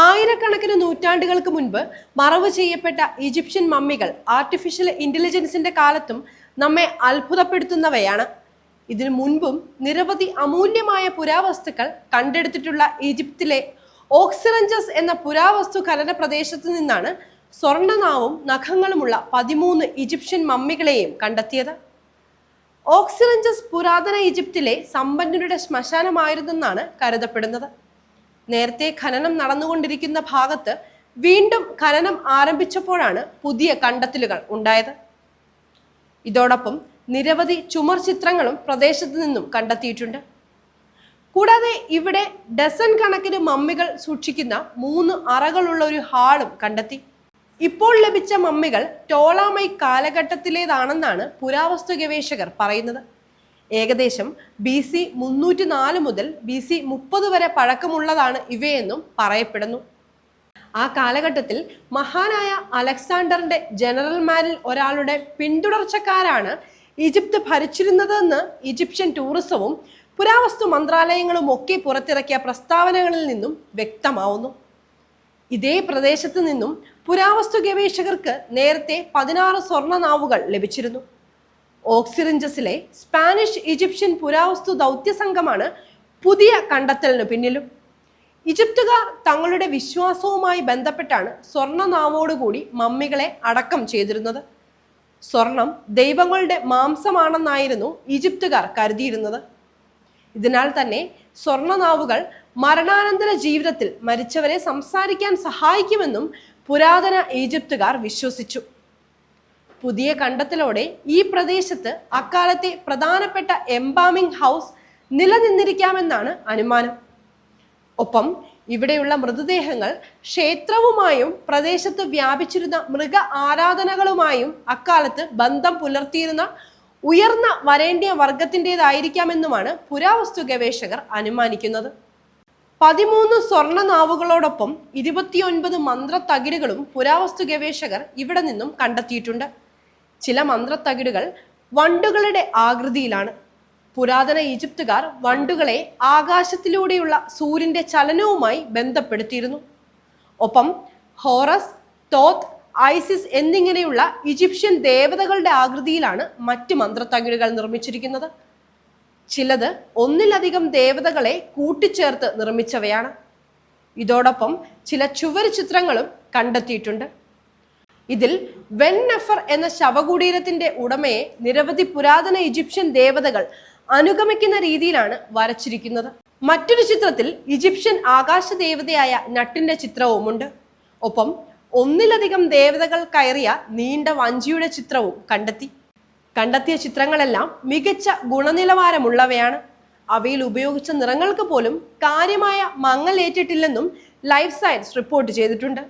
ആയിരക്കണക്കിന് നൂറ്റാണ്ടുകൾക്ക് മുൻപ് മറവ് ചെയ്യപ്പെട്ട ഈജിപ്ഷ്യൻ മമ്മികൾ ആർട്ടിഫിഷ്യൽ ഇന്റലിജൻസിന്റെ കാലത്തും നമ്മെ അത്ഭുതപ്പെടുത്തുന്നവയാണ്. ഇതിനു മുൻപും നിരവധി അമൂല്യമായ പുരാവസ്തുക്കൾ കണ്ടെടുത്തിട്ടുള്ള ഈജിപ്തിലെ ഓക്സിറഞ്ചസ് എന്ന പുരാവസ്തു ഖനന പ്രദേശത്തു നിന്നാണ് സ്വർണനാവും നഖങ്ങളുമുള്ള പതിമൂന്ന് ഈജിപ്ഷ്യൻ മമ്മികളെയും കണ്ടെത്തിയത്. ഓക്സിറഞ്ചസ് പുരാതന ഈജിപ്തിലെ സമ്പന്നരുടെ ശ്മശാനമായിരുന്നെന്നാണ് കരുതപ്പെടുന്നത്. നേരത്തെ ഖനനം നടന്നുകൊണ്ടിരിക്കുന്ന ഭാഗത്ത് വീണ്ടും ഖനനം ആരംഭിച്ചപ്പോഴാണ് പുതിയ കണ്ടെത്തലുകൾ ഉണ്ടായത്. ഇതോടൊപ്പം നിരവധി ചുമർ ചിത്രങ്ങളും പ്രദേശത്ത് നിന്നും കണ്ടെത്തിയിട്ടുണ്ട്. കൂടാതെ ഇവിടെ ഡസൺ കണക്കിന് മമ്മികൾ സൂക്ഷിക്കുന്ന മൂന്ന് അറകളുള്ള ഒരു ഹാളും കണ്ടെത്തി. ഇപ്പോൾ ലഭിച്ച മമ്മികൾ ടോളാമൈ കാലഘട്ടത്തിലേതാണെന്നാണ് പുരാവസ്തു ഗവേഷകർ പറയുന്നത്. ഏകദേശം ബി സി മുന്നൂറ്റി നാല് മുതൽ ബി സി മുപ്പത് വരെ പഴക്കമുള്ളതാണ് ഇവയെന്നും പറയപ്പെടുന്നു. ആ കാലഘട്ടത്തിൽ മഹാനായ അലക്സാണ്ടറിന്റെ ജനറൽമാരിൽ ഒരാളുടെ പിന്തുടർച്ചക്കാരാണ് ഈജിപ്ത് ഭരിച്ചിരുന്നതെന്ന് ഈജിപ്ഷ്യൻ ടൂറിസവും പുരാവസ്തു മന്ത്രാലയങ്ങളും ഒക്കെ പുറത്തിറക്കിയ പ്രസ്താവനകളിൽ നിന്നും വ്യക്തമാവുന്നു. ഇതേ പ്രദേശത്ത് നിന്നും പുരാവസ്തു ഗവേഷകർക്ക് നേരത്തെ പതിനാറ് സ്വർണ നാവുകൾ ലഭിച്ചിരുന്നു. ഓക്സിറിഞ്ചസിലെ സ്പാനിഷ് ഈജിപ്ഷ്യൻ പുരാവസ്തു ദൗത്യ സംഘമാണ് പുതിയ കണ്ടെത്തലിന് പിന്നിലും. ഈജിപ്തുകാർ തങ്ങളുടെ വിശ്വാസവുമായി ബന്ധപ്പെട്ടാണ് സ്വർണനാവോടുകൂടി മമ്മികളെ അടക്കം ചെയ്തിരുന്നത്. സ്വർണം ദൈവങ്ങളുടെ മാംസമാണെന്നായിരുന്നു ഈജിപ്തുകാർ കരുതിയിരുന്നത്. ഇതിനാൽ തന്നെ സ്വർണനാവുകൾ മരണാനന്തര ജീവിതത്തിൽ മരിച്ചവരെ സംസാരിക്കാൻ സഹായിക്കുമെന്നും പുരാതന ഈജിപ്തുകാർ വിശ്വസിച്ചു. പുതിയ കണ്ടെത്തലോടെ ഈ പ്രദേശത്ത് അക്കാലത്തെ പ്രധാനപ്പെട്ട എംബാമിംഗ് ഹൗസ് നിലനിന്നിരിക്കാമെന്നാണ് അനുമാനം. ഒപ്പം ഇവിടെയുള്ള മൃതദേഹങ്ങൾ ക്ഷേത്രവുമായും പ്രദേശത്ത് വ്യാപിച്ചിരുന്ന മൃഗ ആരാധനകളുമായും അക്കാലത്ത് ബന്ധം പുലർത്തിയിരുന്ന ഉയർന്ന വരേണ്യ വർഗത്തിന്റെതായിരിക്കാമെന്നുമാണ് പുരാവസ്തു ഗവേഷകർ അനുമാനിക്കുന്നത്. പതിമൂന്ന് സ്വർണ നാവുകളോടൊപ്പം ഇരുപത്തിയൊൻപത് മന്ത്രത്തകിടുകളും പുരാവസ്തു ഗവേഷകർ ഇവിടെ നിന്നും കണ്ടെത്തിയിട്ടുണ്ട്. ചില മന്ത്രത്തകിടുകൾ വണ്ടുകളുടെ ആകൃതിയിലാണ്. പുരാതന ഈജിപ്തുകാർ വണ്ടുകളെ ആകാശത്തിലൂടെയുള്ള സൂര്യന്റെ ചലനവുമായി ബന്ധപ്പെടുത്തിയിരുന്നു. ഒപ്പം ഹോറസ് തോത്ത് ഐസിസ് എന്നിങ്ങനെയുള്ള ഈജിപ്ഷ്യൻ ദേവതകളുടെ ആകൃതിയിലാണ് മറ്റ് മന്ത്രത്തകിടുകൾ നിർമ്മിച്ചിരിക്കുന്നത്. ചിലത് ഒന്നിലധികം ദേവതകളെ കൂട്ടിച്ചേർത്ത് നിർമ്മിച്ചവയാണ്. ഇതോടൊപ്പം ചില ചുവര് ചിത്രങ്ങളും കണ്ടെത്തിയിട്ടുണ്ട്. ഇതിൽ വെൻ നഫർ എന്ന ശവകുടീരത്തിന്റെ ഉടമയെ നിരവധി പുരാതന ഈജിപ്ഷ്യൻ ദേവതകൾ അനുഗമിക്കുന്ന രീതിയിലാണ് വരച്ചിരിക്കുന്നത്. മറ്റൊരു ചിത്രത്തിൽ ഈജിപ്ഷ്യൻ ആകാശ ദേവതയായ നട്ടിന്റെ ചിത്രവുമുണ്ട്. ഒപ്പം ഒന്നിലധികം ദേവതകൾ കയറിയ നീണ്ട വഞ്ചിയുടെ ചിത്രവും കണ്ടെത്തി. കണ്ടെത്തിയ ചിത്രങ്ങളെല്ലാം മികച്ച ഗുണനിലവാരമുള്ളവയാണ്. അവയിൽ ഉപയോഗിച്ച നിറങ്ങൾക്ക് പോലും കാര്യമായ മങ്ങലേറ്റിട്ടില്ലെന്നും ലൈഫ് സയൻസ് റിപ്പോർട്ട് ചെയ്തിട്ടുണ്ട്.